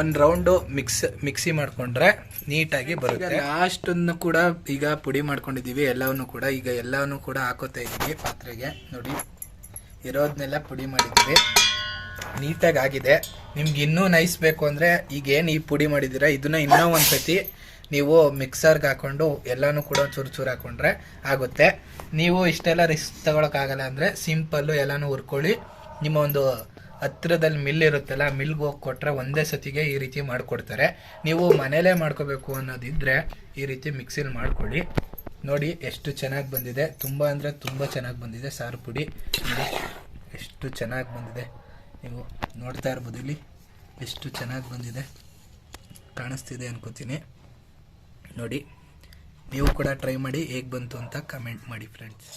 ಒಂದು ರೌಂಡು ಮಿಕ್ಸ್ ಮಿಕ್ಸಿ ಮಾಡಿಕೊಂಡ್ರೆ ನೀಟಾಗಿ ಬರುತ್ತೆ. ಲಾಸ್ಟನ್ನು ಕೂಡ ಈಗ ಪುಡಿ ಮಾಡ್ಕೊಂಡಿದ್ದೀವಿ, ಎಲ್ಲವನ್ನು ಕೂಡ. ಈಗ ಎಲ್ಲವನ್ನು ಕೂಡ ಹಾಕೋತಾ ಇದ್ದೀವಿ ಪಾತ್ರೆಗೆ. ನೋಡಿ ಇರೋದನ್ನೆಲ್ಲ ಪುಡಿ ಮಾಡಿದ್ದೀವಿ. ನೀಟಾಗಿ ಆಗಿದೆ. ನಿಮ್ಗೆ ಇನ್ನೂ ನೈಸ್ ಬೇಕು ಅಂದರೆ ಈಗ ಏನು ಈ ಪುಡಿ ಮಾಡಿದ್ದೀರಾ? ಇದನ್ನ ಇನ್ನೂ ಒಂದು ಸತಿ ನೀವು ಮಿಕ್ಸರ್ಗೆ ಹಾಕ್ಕೊಂಡು ಎಲ್ಲನೂ ಕೂಡ ಚೂರು ಚೂರು ಹಾಕ್ಕೊಂಡ್ರೆ ಆಗುತ್ತೆ. ನೀವು ಇಷ್ಟೆಲ್ಲ ರಿಸ್ಕ್ ತಗೊಳಕ್ಕಾಗಲ್ಲ ಅಂದರೆ ಸಿಂಪಲ್ಲು ಎಲ್ಲನೂ ಹುರ್ಕೊಳ್ಳಿ. ನಿಮ್ಮ ಒಂದು ಹತ್ರದಲ್ಲಿ ಮಿಲ್ ಇರುತ್ತಲ್ಲ ಮಿಲ್ಗೆ ಹೋಗಿ ಕೊಟ್ಟರೆ ಒಂದೇ ಸತಿಗೆ ಈ ರೀತಿ ಮಾಡಿಕೊಡ್ತಾರೆ. ನೀವು ಮನೇಲೇ ಮಾಡ್ಕೋಬೇಕು ಅನ್ನೋದಿದ್ದರೆ ಈ ರೀತಿ ಮಿಕ್ಸಿಲಿ ಮಾಡ್ಕೊಳ್ಳಿ. ನೋಡಿ ಎಷ್ಟು ಚೆನ್ನಾಗಿ ಬಂದಿದೆ. ತುಂಬ ಅಂದರೆ ತುಂಬ ಚೆನ್ನಾಗಿ ಬಂದಿದೆ ಸಾರು ಪುಡಿ. ಎಷ್ಟು ಚೆನ್ನಾಗಿ ಬಂದಿದೆ. ನೀವು ನೋಡ್ತಾ ಇರ್ಬೋದು ಇಲ್ಲಿ. ಎಷ್ಟು ಚೆನ್ನಾಗಿ ಬಂದಿದೆ. ಕಾಣಿಸ್ತಿದೆ ಅನ್ಕೋತೀನಿ. ನೋಡಿ, ನೀವು ಕೂಡ ಟ್ರೈ ಮಾಡಿ ಹೇಗೆ ಬಂತು ಅಂತ ಕಮೆಂಟ್ ಮಾಡಿ ಫ್ರೆಂಡ್ಸ್